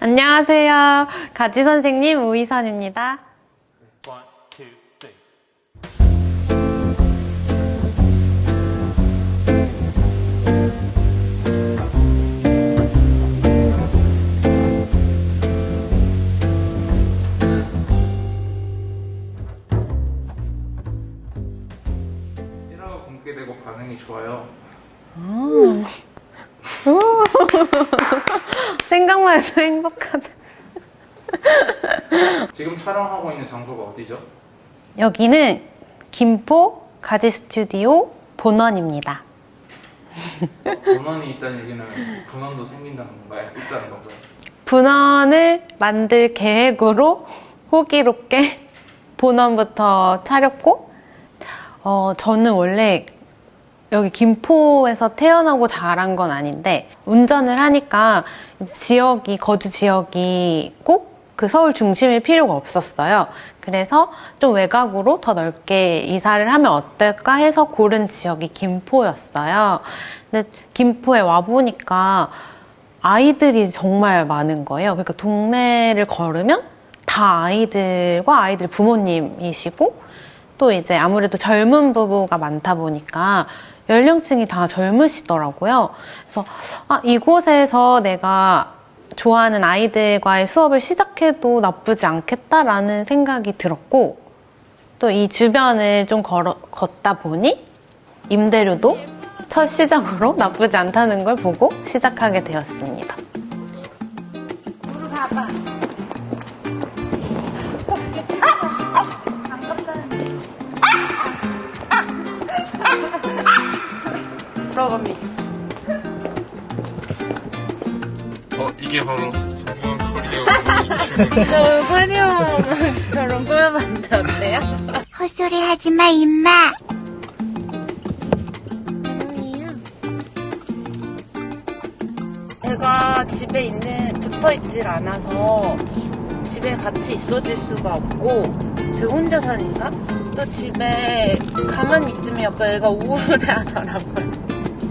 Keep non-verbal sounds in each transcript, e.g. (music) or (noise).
안녕하세요. 가지 선생님 우희선입니다. One, two, 공개되고 반응이 좋아요. 생각만 해도 행복하다. (laughs) 지금 촬영하고 있는 장소가 어디죠? 여기는 김포 가지 스튜디오 본원입니다. 본원이 있다는 얘기는 분원도 생긴다는 건가요? 있다는 건가요? 분원을 만들 계획으로 호기롭게 본원부터 차렸고, 어, 저는 원래 여기 김포에서 태어나고 자란 건 아닌데, 운전을 하니까 지역이, 거주 지역이 꼭 그 서울 중심일 필요가 없었어요. 그래서 좀 외곽으로 더 넓게 이사를 하면 어떨까 해서 고른 지역이 김포였어요. 근데 김포에 와 보니까 아이들이 정말 많은 거예요. 그러니까 동네를 걸으면 다 아이들과 아이들 부모님이시고 또 이제 아무래도 젊은 부부가 많다 보니까 연령층이 다 젊으시더라고요. 그래서 아, 이곳에서 내가 좋아하는 아이들과의 수업을 시작해도 나쁘지 않겠다라는 생각이 들었고 또 이 주변을 좀 걸어, 걷다 보니 임대료도 첫 시작으로 (laughs) 나쁘지 않다는 걸 보고 시작하게 되었습니다. 물어봅니다. 어, 이게 바로 전문 커리어 저 화려처럼 꾸며봤는데 어때요? 헛소리 하지 마, 임마. 제가 집에 있는 붙어 있질 않아서 집에 같이 있어줄 수가 없고 제가 혼자 사니까 또 집에 가만히 있으면 약간 애가 우울해 하더라고요.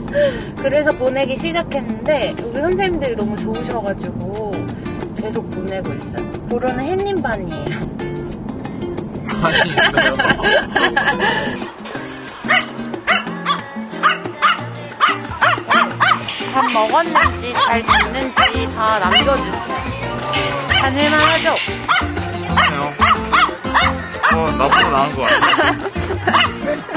(gasps) 그래서 보내기 시작했는데 여기 선생님들이 너무 좋으셔가지고 계속 보내고 있어요. 보로는 햇님 반이에요. 있어요. 밥 먹었는지 잘 됐는지 다 남겨주세요. 가늘만 하죠? 하네요. 어, 나보다 나은 것 같아요. (laughs)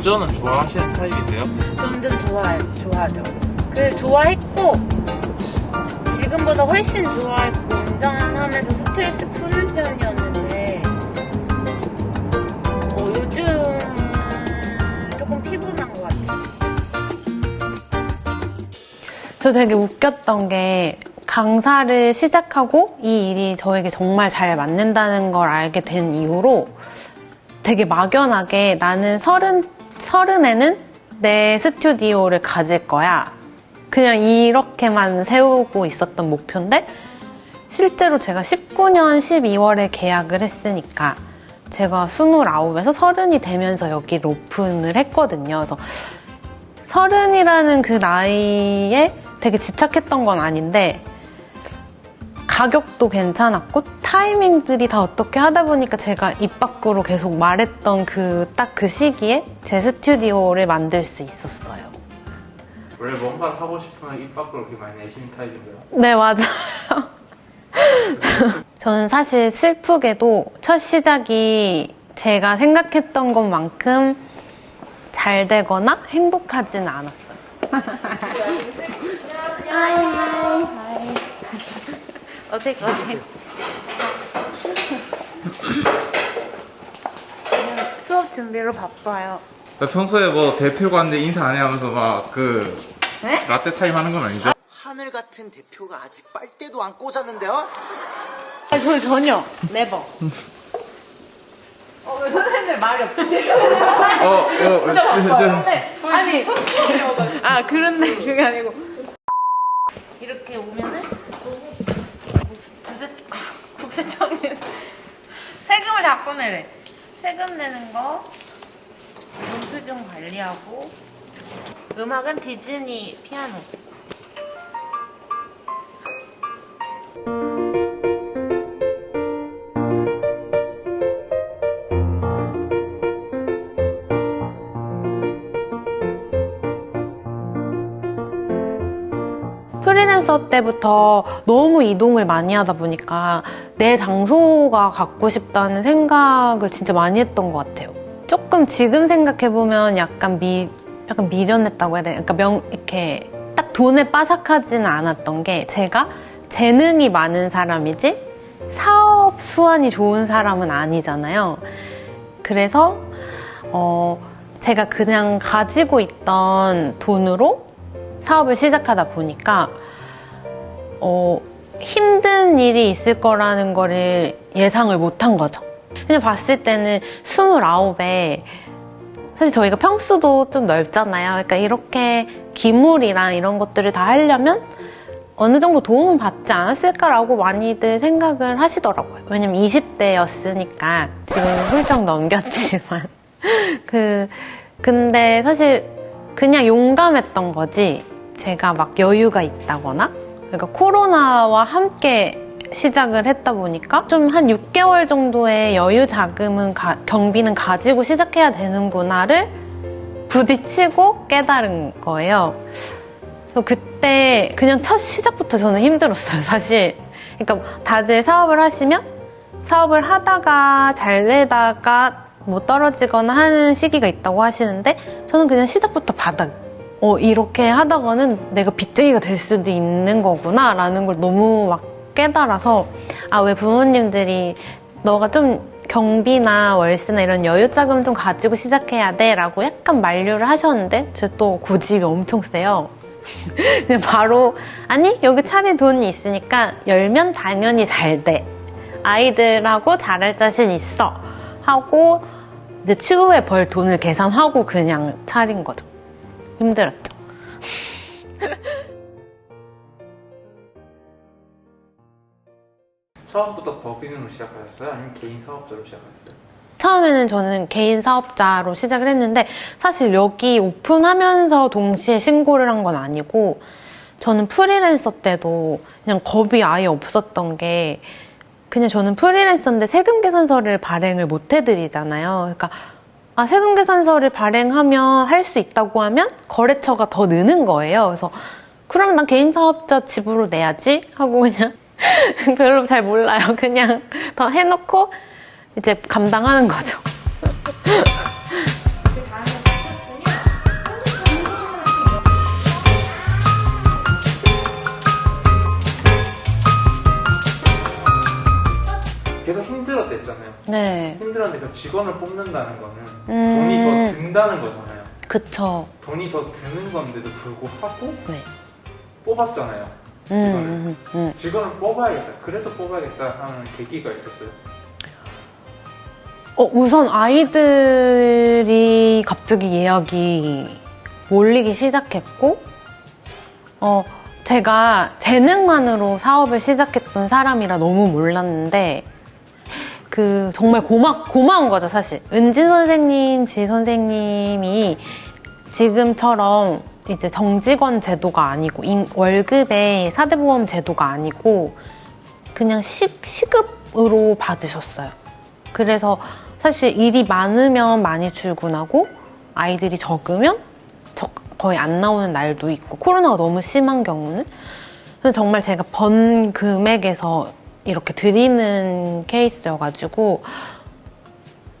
운전은 좋아하시는 타입이세요? 완전 좋아요. 좋아하죠. 그 좋아했고 지금보다 훨씬 좋아했고 운전하면서 스트레스 푸는 편이었는데 어, 요즘 조금 피곤한 것 같아요. 저 되게 웃겼던 게 강사를 시작하고 이 일이 저에게 정말 잘 맞는다는 걸 알게 된 이후로 되게 막연하게 나는 서른, 서른에는 내 스튜디오를 가질 거야. 그냥 이렇게만 세우고 있었던 목표인데, 실제로 제가 19년 12월에 계약을 했으니까, 제가 29에서 서른이 되면서 여기를 오픈을 했거든요. 그래서 서른이라는 그 나이에 되게 집착했던 건 아닌데, 가격도 괜찮았고 타이밍들이 다 어떻게 하다 보니까 제가 입 밖으로 계속 말했던 그딱그 시기에 제 스튜디오를 만들 수 있었어요. 원래 뭔가를 하고 싶으면 입 밖으로 그렇게 많이 내쉬는 타입인가요? 네, 맞아요. (laughs) 저는 사실 슬프게도 첫 시작이 제가 생각했던 것만큼 잘 되거나 행복하지는 않았어요. (laughs) 어색, 어색. 수업 준비로 바빠요. 평소에 뭐 대표가 왔는데 인사 안 해 하면서 막 그 네? 라떼 타임 하는 건 아니죠? 하늘 같은 대표가 아직 빨대도 안 꽂았는데요? 아, 저 전혀. 네버. (laughs) 어, 왜 선생님들 말이 없지? 어, 어, 진짜 근데, 아니. 아, 그런데 그게 아니고. 이렇게 오면은, 시청에서 세금을 자꾸 내래. 세금 내는 거, 영수증 관리하고, 음악은 디즈니 피아노. 프리랜서 때부터 너무 이동을 많이 하다 보니까 내 장소가 갖고 싶다는 생각을 진짜 많이 했던 것 같아요. 조금 지금 생각해보면 약간 미, 약간 미련했다고 해야 되나? 그러니까 명, 이렇게 딱 돈에 빠삭하지는 않았던 게 제가 재능이 많은 사람이지 사업 수완이 좋은 사람은 아니잖아요. 그래서, 어, 제가 그냥 가지고 있던 돈으로 사업을 시작하다 보니까 어, 힘든 일이 있을 거라는 거를 예상을 못한 거죠. 그냥 봤을 때는 29에 사실 저희가 평수도 좀 넓잖아요. 그러니까 이렇게 기물이랑 이런 것들을 다 하려면 어느 정도 도움은 받지 않았을까라고 많이들 생각을 하시더라고요. 왜냐면 20대였으니까 지금 훌쩍 넘겼지만 (laughs) 그 근데 사실 그냥 용감했던 거지 제가 막 여유가 있다거나 그러니까 코로나와 함께 시작을 했다 보니까 좀 한 6개월 정도의 여유 자금은 가- 경비는 가지고 시작해야 되는구나를 부딪히고 깨달은 거예요. 그때 그냥 첫 시작부터 저는 힘들었어요, 사실. 그러니까 다들 사업을 하시면 사업을 하다가 잘 되다가 뭐 떨어지거나 하는 시기가 있다고 하시는데 저는 그냥 시작부터 바닥. 어, 이렇게 하다가는 내가 빚쟁이가 될 수도 있는 거구나 라는 걸 너무 막 깨달아서 아, 왜 부모님들이 너가 좀 경비나 월세나 이런 여유 자금 좀 가지고 시작해야 돼 라고 약간 만류를 하셨는데 제 또 고집이 엄청 세요. (laughs) 바로 아니 여기 차례 돈이 있으니까 열면 당연히 잘 돼. 아이들하고 잘할 자신 있어. 하고 이제 추후에 벌 돈을 계산하고 그냥 차린 거죠. 힘들었죠. (laughs) 처음부터 법인으로 시작하셨어요? 아니면 개인 사업자로 시작하셨어요? 처음에는 저는 개인 사업자로 시작을 했는데 사실 여기 오픈하면서 동시에 신고를 한 건 아니고 저는 프리랜서 때도 그냥 겁이 아예 없었던 게 그냥 저는 프리랜서인데 세금 계산서를 발행을 못 해드리잖아요. 그러니까 아, 세금 계산서를 발행하면 할 수 있다고 하면 거래처가 더 느는 거예요. 그래서 그럼 난 개인 사업자 집으로 내야지 하고 그냥 (laughs) 별로 잘 몰라요. 그냥 더 해놓고 이제 감당하는 거죠. 계속 힘들었댔잖아요. 네. 힘들었는데 그 직원을 뽑는다는 거는 음. 돈이 더 든다는 거잖아요. 그쵸. 돈이 더 드는 건데도 불구하고 네. 뽑았잖아요. 음, 직원을. 음, 음. 직원을 뽑아야겠다. 그래도 뽑아야겠다 하는 계기가 있었어요. 어, 우선 아이들이 갑자기 예약이 몰리기 시작했고, 어, 제가 재능만으로 사업을 시작했던 사람이라 너무 몰랐는데, 그, 정말 고마, 고마운 거죠, 사실. 은진 선생님, 지 선생님이 지금처럼 이제 정직원 제도가 아니고, 인- 월급에 사대보험 제도가 아니고, 그냥 시, 시급으로 받으셨어요. 그래서 사실 일이 많으면 많이 출근하고 아이들이 적으면 적- 거의 안 나오는 날도 있고 코로나가 너무 심한 경우는 정말 제가 번 금액에서 이렇게 드리는 케이스여가지고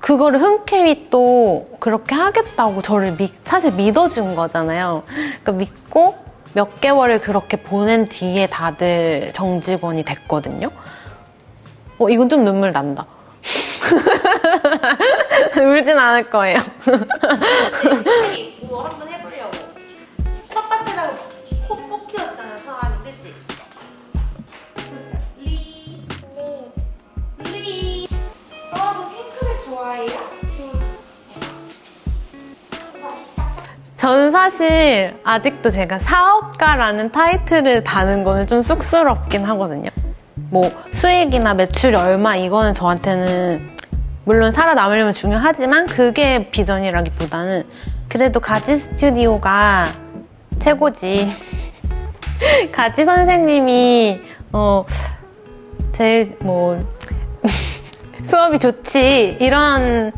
그거를 흔쾌히 또 그렇게 하겠다고 저를 믿- 사실 믿어준 거잖아요. 그러니까 믿고 몇 개월을 그렇게 보낸 뒤에 다들 정직원이 됐거든요. 어, 이건 좀 눈물 난다. (laughs) 울진 않을 거예요. (laughs) (laughs) 저는 사실 아직도 제가 사업가라는 타이틀을 다는 거는 좀 쑥스럽긴 하거든요. 뭐 수익이나 매출이 얼마 이거는 저한테는 물론 살아남으려면 중요하지만 그게 비전이라기보다는 그래도 가지 스튜디오가 최고지. (laughs) 가지 선생님이 어 제일 뭐 (laughs) 수업이 좋지 이런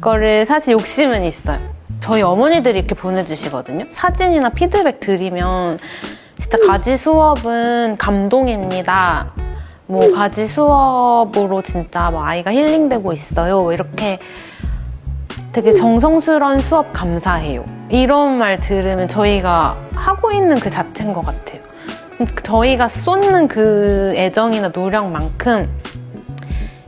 거를 사실 욕심은 있어요. 저희 어머니들이 이렇게 보내주시거든요. 사진이나 피드백 드리면 진짜 가지 수업은 감동입니다. 뭐 가지 수업으로 진짜 뭐 아이가 힐링되고 있어요. 이렇게 되게 정성스러운 수업 감사해요. 이런 말 들으면 저희가 하고 있는 그 자체인 것 같아요. 저희가 쏟는 그 애정이나 노력만큼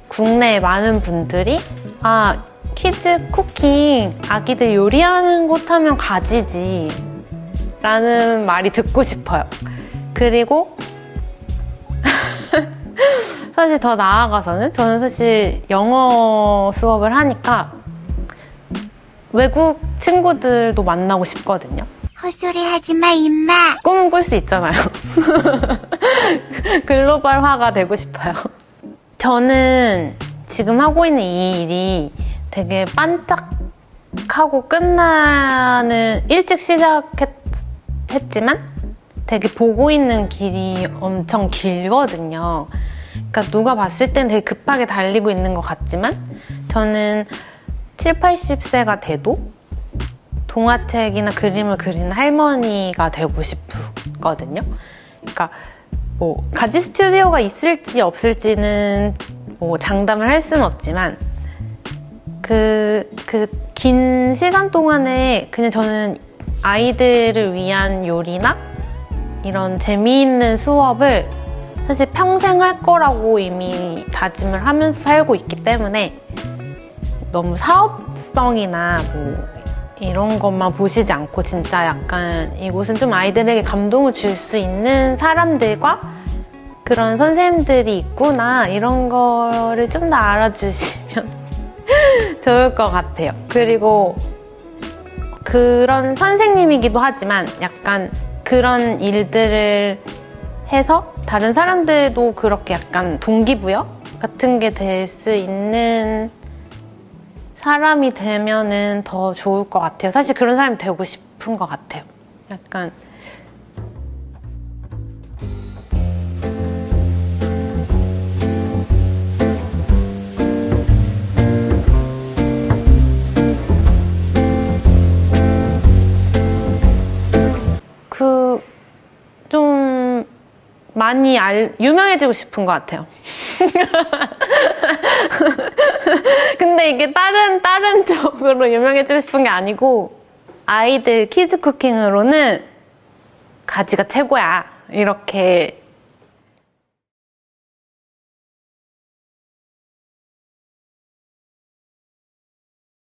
국내에 많은 분들이 아 키즈 쿠킹 아기들 요리하는 곳 하면 가지지 라는 말이 듣고 싶어요. 그리고 (laughs) 사실 더 나아가서는 저는 사실 영어 수업을 하니까 외국 친구들도 만나고 싶거든요. 헛소리 하지 마, 임마. 꿈은 꿀 수 있잖아요. (laughs) 글로벌화가 되고 싶어요. 저는 지금 하고 있는 이 일이 되게 반짝하고 끝나는 일찍 시작했지만 되게 보고 있는 길이 엄청 길거든요. 그러니까 누가 봤을 땐 되게 급하게 달리고 있는 것 같지만 저는 7, 80세가 돼도 동화책이나 그림을 그리는 할머니가 되고 싶거든요. 그러니까 뭐 가지 스튜디오가 있을지 없을지는 뭐 장담을 할 수는 없지만 그 그 긴 시간 동안에 그냥 저는 아이들을 위한 요리나 이런 재미있는 수업을 사실 평생 할 거라고 이미 다짐을 하면서 살고 있기 때문에 너무 사업성이나 뭐 이런 것만 보시지 않고 진짜 약간 이곳은 좀 아이들에게 감동을 줄 수 있는 사람들과 그런 선생님들이 있구나 이런 거를 좀 더 알아주시면 (laughs) 좋을 것 같아요. 그리고 그런 선생님이기도 하지만 약간 그런 일들을 해서 다른 사람들도 그렇게 약간 동기부여 같은 게 될 수 있는 사람이 되면은 더 좋을 것 같아요. 사실 그런 사람이 되고 싶은 것 같아요. 약간 많이 알, 유명해지고 싶은 것 같아요. (laughs) 근데 이게 다른, 다른 (laughs) 쪽으로 유명해지고 싶은 게 아니고, 아이들 키즈 쿠킹으로는 가지가 최고야. 이렇게